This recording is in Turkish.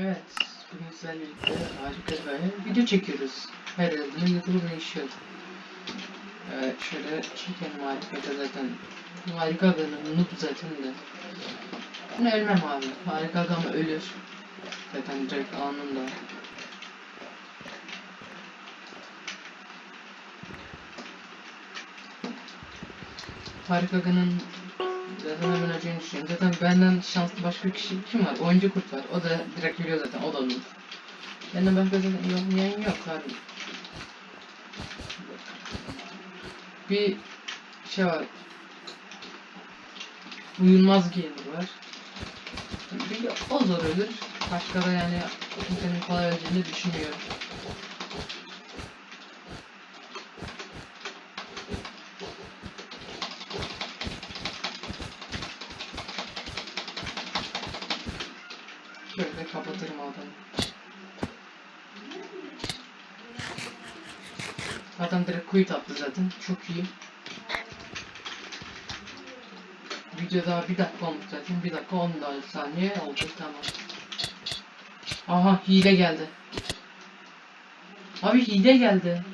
Evet, bugün sizlerle birlikte harika bir video çekiyoruz. Her yerde YouTube'da değişiyor. Evet, şöyle çekelim harikada zaten. Harika adamın noob zaten de. Ben ölmem abi. Harika adam ölür. Zaten direkt anında. Harika Aga'nın zaten hemen öleceğini düşünüyorum. Zaten benden şanslı başka bir kişi kim var? Oyuncu kurt var. O da direkt biliyor zaten. O da noob. Benden başka zaten yok, yayın yok abi. Bir şey var. Uyulmaz gamer var. Bir o zor ölür. Başka da yani kimsenin kolay öleceğini düşünmüyorum. Şöyle kapatırım adamı. Adam direkt quit attı zaten. Çok iyi. Video daha bir dakika olmuş zaten. Bir dakika 10 daha saniye oldu tamam. Aha hile geldi. Abi hile geldi.